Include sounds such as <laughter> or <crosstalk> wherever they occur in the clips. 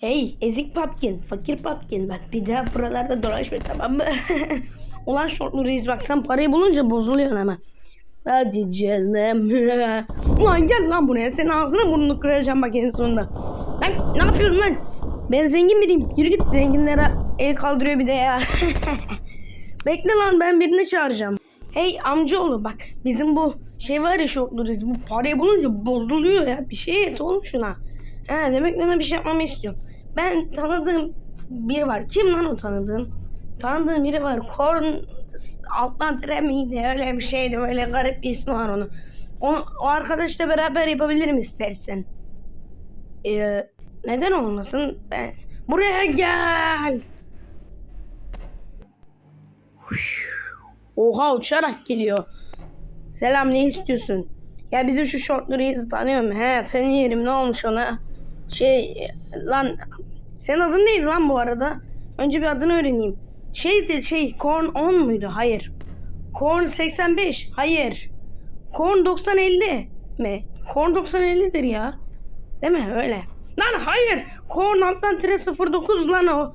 Hey ezik papkin, fakir papkin bak bir daha buralarda dolaşma tamam mı? <laughs> Ulan şortlu reis bak sen parayı bulunca bozuluyorsun ama. Hadi canım. <laughs> Ulan gel lan buraya senin ağzını burnunu kıracağım bak en sonunda. Lan ne yapıyorsun lan? Ben zengin biriyim. Yürü git zenginlere el kaldırıyor bir de ya. <laughs> Bekle lan ben birini çağıracağım. Hey amcaoğlu bak bizim bu şey var ya şortlu reis bu parayı bulunca bozuluyor ya. Bir şey et oğlum şuna. Ha, demek bana bir şey yapmamı istiyorsun. Ben tanıdığım biri var. Kim lan o tanıdığın? Tanıdığım biri var. Korn alttan tire miydi? Öyle bir şeydi. Böyle garip bir ismi var onun. Onu, o arkadaşla beraber yapabilirim istersen. Ee, neden olmasın? Ben... Buraya gel. Oha uçarak geliyor. Selam ne istiyorsun? Ya bizim şu şortlu reisi tanıyor musun? He tanıyorum ne olmuş ona? Şey lan senin adın neydi lan bu arada? Önce bir adını öğreneyim. Şeydi şey Korn 10 muydu? Hayır. Korn 85. Hayır. Korn 9050 mi? Korn 9050'dir ya. Değil mi? Öyle. Lan hayır. Korn alttan tire 09 lan o.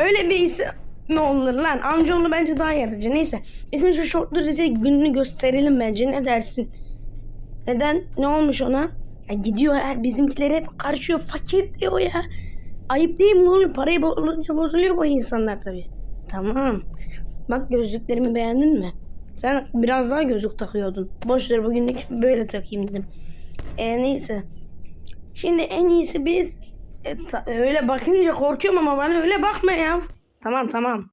Öyle bir isim mi olur lan? Amcaoğlu bence daha yaratıcı. Neyse. Bizim şu şortlu Rize gününü gösterelim bence. Ne dersin? Neden? Ne olmuş ona? Ya gidiyor ya bizimkiler hep karışıyor. Fakir diyor ya. Ayıp değil mi oğlum? Parayı bulunca bozuluyor bu insanlar tabii. Tamam. Bak gözlüklerimi beğendin mi? Sen biraz daha gözlük takıyordun. Boş ver bugünlük böyle takayım dedim. E neyse. Şimdi en iyisi biz e, ta- öyle bakınca korkuyorum ama bana öyle bakma ya. Tamam tamam.